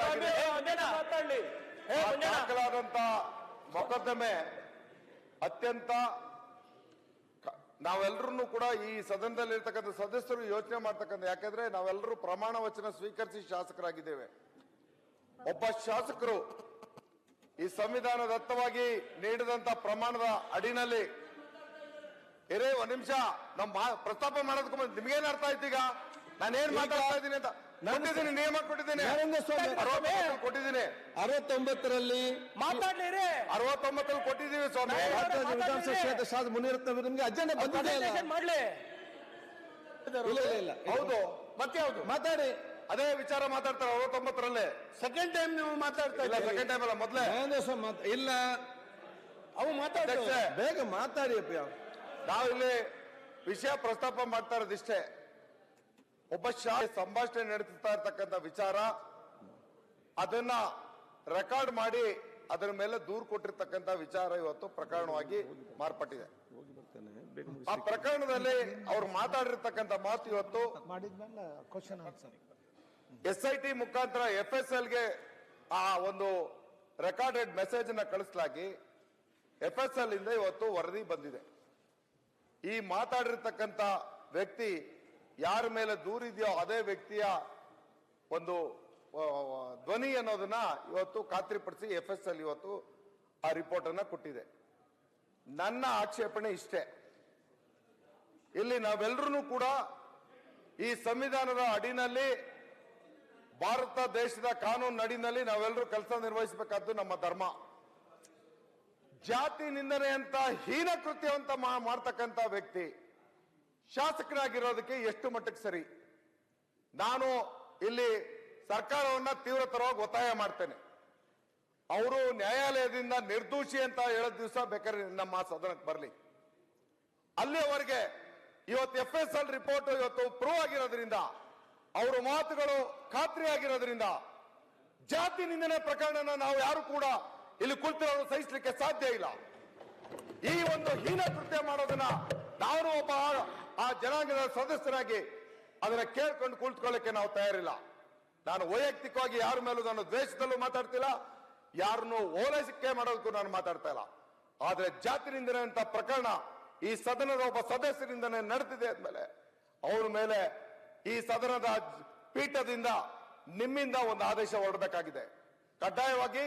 ದಾಖಲಾಗಿದೆ ದಾಖಲಾದಂತ ಮೊಕದ್ದಮೆ ಅತ್ಯಂತ ನಾವೆಲ್ಲರೂ ಕೂಡ ಈ ಸದನದಲ್ಲಿ ಇರ್ತಕ್ಕಂಥ ಸದಸ್ಯರು ಯೋಚನೆ ಮಾಡ್ತಕ್ಕಂಥ ಯಾಕಂದ್ರೆ ನಾವೆಲ್ಲರೂ ಪ್ರಮಾಣ ವಚನ ಸ್ವೀಕರಿಸಿ ಶಾಸಕರಾಗಿದ್ದೇವೆ. ಒಬ್ಬ ಶಾಸಕರು ಈ ಸಂವಿಧಾನದತ್ತವಾಗಿ ನೀಡಿದಂತ ಪ್ರಮಾಣದ ಅಡಿನಲ್ಲಿ ಇರೇ ಒಂದ್ ನಿಮಿಷ ನಮ್ ಮಾ- ಪ್ರಸ್ತಾಪ ಮಾಡೋದಕ್ಕೆ ನಿಮ್ಗೇನು ನಿಮ್ಗೇನ್ ಅರ್ಥ ಆಯ್ತು ಈಗ? ನಾನೇನ್ ಮಾತಾಡ್ತಾ ಇದ್ದೀನಿ ಅಂತ. ಕೊಟ್ಟಿದ್ದೀನಿ ನಿಯಮ ಕೊಟ್ಟಿದ್ದೀನಿ. ನರೇಂದ್ರ ಸ್ವಾಮಿ ಅರವತ್ತೊಂಬತ್ತಲ್ಲಿ ಕೊಟ್ಟಿದ್ದೀನಿ. ಅರವತ್ತೊಂಬತ್ತರಲ್ಲಿ ಮಾತಾಡ್ಲಿರಿ. ಅರವತ್ತೊಂಬತ್ತರಲ್ಲಿ ಕೊಟ್ಟಿದ್ದೀವಿ ಸ್ವಾಮಿ. ವಿಧಾನಸಭಾ ಕ್ಷೇತ್ರ ಶಾಸಕ ಮುನಿರತ್ನ ನಿಮ್ಗೆ ಅಜ್ಜನ ಬಂದಿದೆ? ಮಾಡ್ಲಿ. ಇಲ್ಲ ಇಲ್ಲ ಇಲ್ಲ ಹೌದು. ಮತ್ತೆ ಹೌದು ಮಾತಾಡಿ. ಅದೇ ವಿಚಾರ ಮಾತಾಡ್ತಾರೆ ಅರವತ್ತೊಂಬತ್ತರಲ್ಲೇ. ಸೆಕೆಂಡ್ ಟೈಮ್ ನೀವು ಮಾತಾಡ್ತಾ ಇಲ್ಲ ಸೆಕೆಂಡ್ ಟೈಮ್ ಅಲ್ಲ ಮೊದ್ಲೇ. ನರೇಂದ್ರ ಸ್ವಾಮಿ ಮಾತ್- ಇಲ್ಲ. ಅವು ಮಾತಾಡ್ತಾರೆ ಅಧ್ಯಕ್ಷೆ, ಬೇಗ ಮಾತಾಡಿ ಅಪ್ಪ. ನಾವು ಇಲ್ಲಿ ವಿಷಯ ಪ್ರಸ್ತಾಪ ಮಾಡ್ತಾ ಇರೋದಿಷ್ಟೇ. ಒಬ್ಬ ಶಾ ಸಂಭಾಷಣೆ ನಡೆಸುತ್ತಾ ಇರ್ತಕ್ಕಂಥ ವಿಚಾರ ಅದನ್ನ ರೆಕಾರ್ಡ್ ಮಾಡಿ ಅದರ ಮೇಲೆ ದೂರು ಕೊಟ್ಟಿರ್ತಕ್ಕಂಥ ವಿಚಾರ ಇವತ್ತು ಪ್ರಕರಣವಾಗಿ ಮಾರ್ಪಟ್ಟಿದೆ. ಆ ಪ್ರಕರಣದಲ್ಲಿ ಅವ್ರು ಮಾತಾಡಿರ್ತಕ್ಕಂಥ ಮಾತು ಇವತ್ತು ಎಸ್ ಐ ಟಿ ಮುಖಾಂತರ ಎಫ್ ಎಸ್ ಎಲ್ಗೆ ಆ ಒಂದು ರೆಕಾರ್ಡೆಡ್ ಮೆಸೇಜ್ ಅನ್ನ ಕಳಿಸಲಾಗಿ ಎಫ್ ಎಸ್ ಎಲ್ ಇಂದ ಇವತ್ತು ವರದಿ ಬಂದಿದೆ. ಈ ಮಾತಾಡಿರ್ತಕ್ಕಂಥ ವ್ಯಕ್ತಿ ಯಾರ ಮೇಲೆ ದೂರಿದೆಯೋ ಅದೇ ವ್ಯಕ್ತಿಯ ಒಂದು ಧ್ವನಿ ಅನ್ನೋದನ್ನ ಇವತ್ತು ಖಾತ್ರಿಪಡಿಸಿ ಎಫ್ ಎಸ್ ಅಲ್ಲಿ ಇವತ್ತು ಆ ರಿಪೋರ್ಟ್ ಅನ್ನ ಕೊಟ್ಟಿದೆ. ನನ್ನ ಆಕ್ಷೇಪಣೆ ಇಷ್ಟೇ. ಇಲ್ಲಿ ನಾವೆಲ್ಲರೂ ಕೂಡ ಈ ಸಂವಿಧಾನದ ಅಡಿನಲ್ಲಿ ಭಾರತ ದೇಶದ ಕಾನೂನು ಅಡಿನಲ್ಲಿ ನಾವೆಲ್ಲರೂ ಕೆಲಸ ನಿರ್ವಹಿಸಬೇಕಾದ್ದು ನಮ್ಮ ಧರ್ಮ. ಜಾತಿ ನಿಂದನೆ ಅಂತ ಹೀನ ಕೃತ್ಯವಂತ ಮಾಡ್ತಕ್ಕಂಥ ವ್ಯಕ್ತಿ ಶಾಸಕರಾಗಿರೋದಕ್ಕೆ ಎಷ್ಟು ಮಟ್ಟಕ್ಕೆ ಸರಿ? ನಾನು ಇಲ್ಲಿ ಸರ್ಕಾರವನ್ನ ತೀವ್ರತರವಾಗಿ ಒತ್ತಾಯ ಮಾಡ್ತೇನೆ. ಅವರು ನ್ಯಾಯಾಲಯದಿಂದ ನಿರ್ದೋಷಿ ಅಂತ ಹೇಳೋ ದಿವಸ ಬೇಕಾದ್ರೆ ನಮ್ಮ ಸದನಕ್ಕೆ ಬರಲಿ. ಅಲ್ಲಿಯವರೆಗೆ ಇವತ್ತು ಎಫ್ ಎಸ್ ಎಲ್ ರಿಪೋರ್ಟ್ ಇವತ್ತು ಪ್ರೂವ್ ಆಗಿರೋದ್ರಿಂದ, ಅವರ ಮಾತುಗಳು ಖಾತ್ರಿ ಆಗಿರೋದ್ರಿಂದ, ಜಾತಿ ನಿಂದನೆ ಪ್ರಕರಣನ ನಾವು ಯಾರು ಕೂಡ ಇಲ್ಲಿ ಕುಳಿತಿರೋರು ಸಹಿಸಲಿಕ್ಕೆ ಸಾಧ್ಯ ಇಲ್ಲ. ಈ ಒಂದು ಹೀನ ಕೃತ್ಯ ಮಾಡೋದನ್ನ ನಾನು ಒಬ್ಬ ಆ- ಜನಾಂಗದ ಸದಸ್ಯರಾಗಿ ಅದನ್ನ ಕೇಳ್ಕೊಂಡು ಕುಳಿತುಕೊಳ್ಳಕ್ಕೆ ನಾವು ತಯಾರಿಲ್ಲ. ನಾನು ವೈಯಕ್ತಿಕವಾಗಿ ಯಾರ ಮೇಲೂ ನಾನು ದ್ವೇಷದಲ್ಲೂ ಮಾತಾಡ್ತಿಲ್ಲ, ಯಾರನ್ನು ಓಲೈಸಿಕೆ ಮಾಡೋದಕ್ಕೂ ನಾನು ಮಾತಾಡ್ತಾ ಇಲ್ಲ. ಆದ್ರೆ ಜಾತಿ ನಿಂದನೆ ಅಂತ ಪ್ರಕರಣ ಈ ಸದನದ ಒಬ್ಬ ಸದಸ್ಯರಿಂದನೇ ನಡೆದಿದೆ ಅಂದಮೇಲೆ ಅವ್ರ ಮೇಲೆ ಈ ಸದನದ ಪೀಠದಿಂದ ನಿಮ್ಮಿಂದ ಒಂದು ಆದೇಶ ಹೊರಡಬೇಕಾಗಿದೆ. ಕಡ್ಡಾಯವಾಗಿ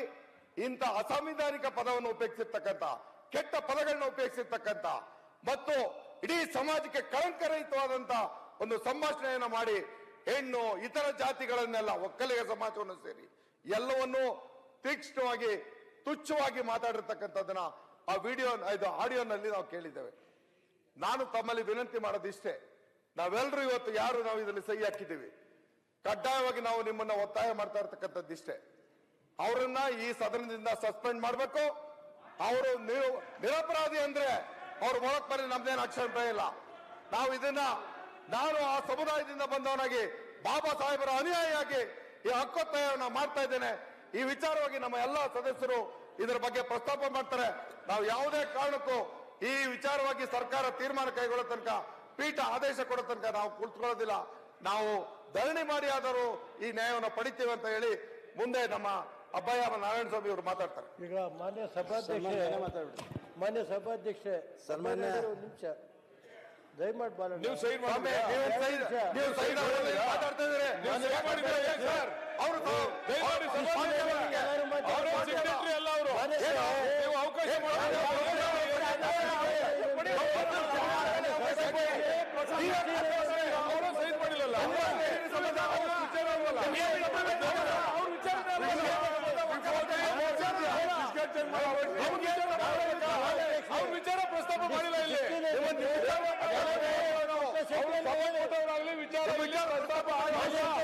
ಇಂಥ ಅಸಾಂವಿಧಾನಿಕ ಪದವನ್ನು ಉಪಯೋಗಿಸಿರ್ತಕ್ಕಂಥ, ಕೆಟ್ಟ ಪದಗಳನ್ನ ಉಪಯೋಗಿಸಿರ್ತಕ್ಕಂಥ ಮತ್ತು ಇಡೀ ಸಮಾಜಕ್ಕೆ ಕಳಂಕರಹಿತವಾದಂತ ಒಂದು ಸಂಭಾಷಣೆಯನ್ನು ಮಾಡಿ ಹೆಣ್ಣು, ಇತರ ಜಾತಿಗಳನ್ನೆಲ್ಲ, ಒಕ್ಕಲಿಗ ಸಮಾಜವನ್ನು ಸೇರಿ ಎಲ್ಲವನ್ನೂ ತೀಕ್ಷ್ಣವಾಗಿ, ತುಚ್ಛವಾಗಿ ಮಾತಾಡಿರ್ತಕ್ಕಂಥದ್ದನ್ನ ಆ ವಿಡಿಯೋ, ಇದು ಆಡಿಯೋನಲ್ಲಿ ನಾವು ಕೇಳಿದ್ದೇವೆ. ನಾನು ತಮ್ಮಲ್ಲಿ ವಿನಂತಿ ಮಾಡೋದಿಷ್ಟೇ ನಾವೆಲ್ಲರೂ ಇವತ್ತು ಯಾರು ನಾವು ಇದರಲ್ಲಿ ಸಹಿ ಹಾಕಿದ್ದೀವಿ? ಕಡ್ಡಾಯವಾಗಿ ನಾವು ನಿಮ್ಮನ್ನ ಒತ್ತಾಯ ಮಾಡ್ತಾ ಇರ್ತಕ್ಕಂಥದ್ದಿಷ್ಟೇ ಅವರನ್ನ ಈ ಸದನದಿಂದ ಸಸ್ಪೆಂಡ್ ಮಾಡಬೇಕು. ಅವರು ನಿರಪರಾಧಿ ಅಂದ್ರೆ ಅವ್ರ ಮೊಳಕ್ ಬರಲಿ ನಮ್ದೇನು ಆಕ್ಷೇಪ ಇಲ್ಲ. ನಾವು ಇದನ್ನ ನಾನು ಆ ಸಮುದಾಯದಿಂದ ಬಂದವನಾಗಿ ಬಾಬಾ ಸಾಹೇಬರ ಅನುಯಾಯಿಯಾಗಿ ಈ ಹಕ್ಕೊತ್ತಾಯವನ್ನ ಮಾಡ್ತಾ ಇದ್ದೇನೆ. ಈ ವಿಚಾರವಾಗಿ ನಮ್ಮ ಎಲ್ಲಾ ಸದಸ್ಯರು ಇದರ ಬಗ್ಗೆ ಪ್ರಸ್ತಾಪ ಮಾಡ್ತಾರೆ. ನಾವು ಯಾವುದೇ ಕಾರಣಕ್ಕೂ ಈ ವಿಚಾರವಾಗಿ ಸರ್ಕಾರ ತೀರ್ಮಾನ ಕೈಗೊಳ್ಳೋ ತನಕ ಪೀಠ ಆದೇಶ ಕೊಡೋ ತನಕ ನಾವು ಕುಳಿತುಕೊಳ್ಳೋದಿಲ್ಲ. ನಾವು ಧರಣಿ ಮಾಡಿ ಆದರೂ ಈ ನ್ಯಾಯವನ್ನು ಪಡಿತೀವಿ ಅಂತ ಹೇಳಿ ಮುಂದೆ ನಮ್ಮ ಅಬ್ಬಯ್ಯ ನಾರಾಯಣ ಸ್ವಾಮಿ ಅವರು ಮಾತಾಡ್ತಾರೆ. ಈಗ ಮಾನ್ಯ ಸಭಾಧ್ಯಕ್ಷ ಮಾನ್ಯ ಸಭಾಧ್ಯಕ್ಷ ಸನ್ಮಾನ್ಯ- ಒಂದು ನಿಮಿಷ. ದಯಮಾಡಿ ಬಾಲ ನೀವು ಸೈನ್ ಮಾಡಿ ನೀವು ಮಾತಾಡ್ತಾ ಇದ್ದೀರಿ. ನೀವು ಸೈನ್ ಮಾಡಿದ್ದೀರಿ ಏನ್ ಸರ್? ಅವರು ದಯಮಾಡಿ ಅಲ್ಲ ನೀವು ಅವಕಾಶ ಸೈನ್ ಮಾಡಿಲ್ಲಲ್ಲ ಅವ್ರ ವಿಚಾರ ಅವ್ರ ವಿಚಾರ ಪ್ರಸ್ತಾಪ ಮಾಡಿಲ್ಲ ಇಲ್ಲಿ ಅವರಾಗ್ಲಿ ವಿಚಾರ ಇಲ್ಲಿ ಪ್ರಸ್ತಾಪ ಸಭಾಧ್ಯಕ್ಷ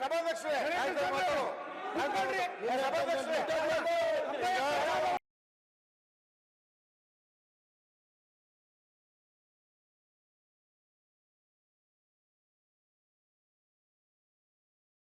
ಸಭಾಧ್ಯಕ್ಷರೇ.